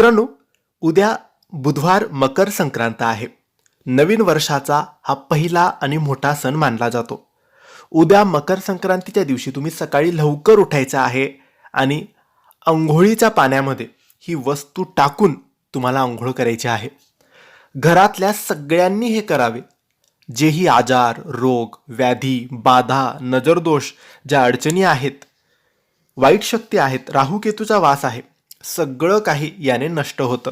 मित्रांनो उद्या बुधवार मकर संक्रांत आहे. नवीन वर्षाचा हा पहिला आणि मोठा सण मानला जातो. उद्या मकर संक्रांतीच्या दिवशी तुम्ही सकाळी लवकर उठायचं आहे आणि आंघोळीच्या पाण्यामध्ये ही वस्तू टाकून तुम्हाला आंघोळ करायची आहे. घरातल्या सगळ्यांनी हे करावे. जेही आजार रोग व्याधी बाधा नजरदोष ज्या अडचणी आहेत वाईट शक्ती आहेत राहुकेतूचा वास आहे सगळं काही याने नष्ट होतं.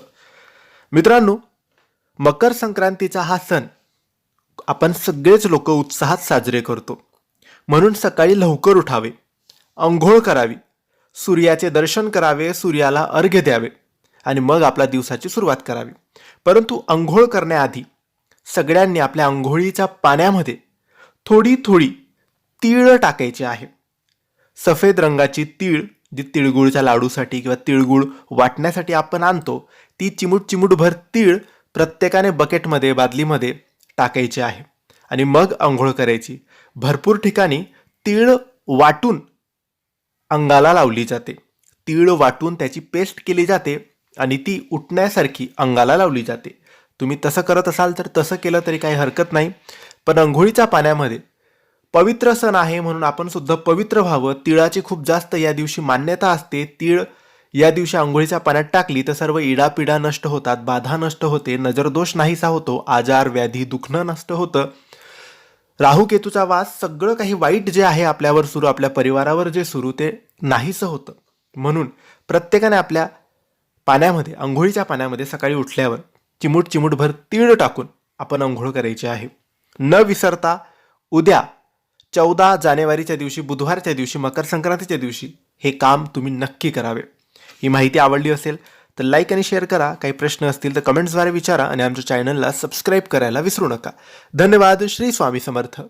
मित्रांनो मकर संक्रांतीचा हा सण आपण सगळेच लोक उत्साहात साजरे करतो. म्हणून सकाळी लवकर उठावे अंघोळ करावी सूर्याचे दर्शन करावे सूर्याला अर्घ्य द्यावे आणि मग आपल्या दिवसाची सुरुवात करावी. परंतु अंघोळ करण्याआधी सगळ्यांनी आपल्या अंघोळीच्या पाण्यामध्ये थोडी थोडी तीळ टाकायची आहे. सफेद रंगाची तीळ जी तिळगुळच्या लाडूसाठी किंवा तिळगुळ वाटण्यासाठी आपण आणतो ती चिमूट चिमूटभर तीळ प्रत्येकाने बकेटमध्ये बादलीमध्ये टाकायची आहे. आणि मग आंघोळ करायची. भरपूर ठिकाणी तीळ वाटून अंगाला लावली जाते. तीळ वाटून त्याची पेस्ट केली जाते आणि ती उठण्यासारखी अंगाला लावली जाते. तुम्ही तसं करत असाल तर तसं केलं तरी काही हरकत नाही. पण अंघोळीच्या पाण्यामध्ये पवित्र सण आहे म्हणून आपण सुद्धा पवित्र व्हावं. तिळाची खूप जास्त या दिवशी मान्यता असते. तीळ या दिवशी आंघोळीच्या पाण्यात टाकली तर सर्व इडापिडा नष्ट होतात बाधा नष्ट होते नजरदोष नाहीसा होतो आजार व्याधी दुखणं नष्ट होतं. राहुकेतूचा वास सगळं काही वाईट जे आहे आपल्यावर सुरू आपल्या परिवारावर जे सुरू ते नाहीसं होतं. म्हणून प्रत्येकाने आपल्या पाण्यामध्ये आंघोळीच्या पाण्यामध्ये सकाळी उठल्यावर चिमूट चिमूटभर तीळ टाकून आपण आंघोळ करायची आहे. न विसरता उद्या चौदा जानेवारीच्या दिवशी बुधवारच्या दिवशी मकर संक्रांतीच्या दिवशी हे काम तुम्ही नक्की करावे. ही माहिती आवडली असेल तर लाईक आणि शेअर करा. काही प्रश्न असतील तर कमेंट्सद्वारे विचारा आणि आमच्या चॅनलला सबस्क्राईब करायला विसरू नका. धन्यवाद. श्री स्वामी समर्थ.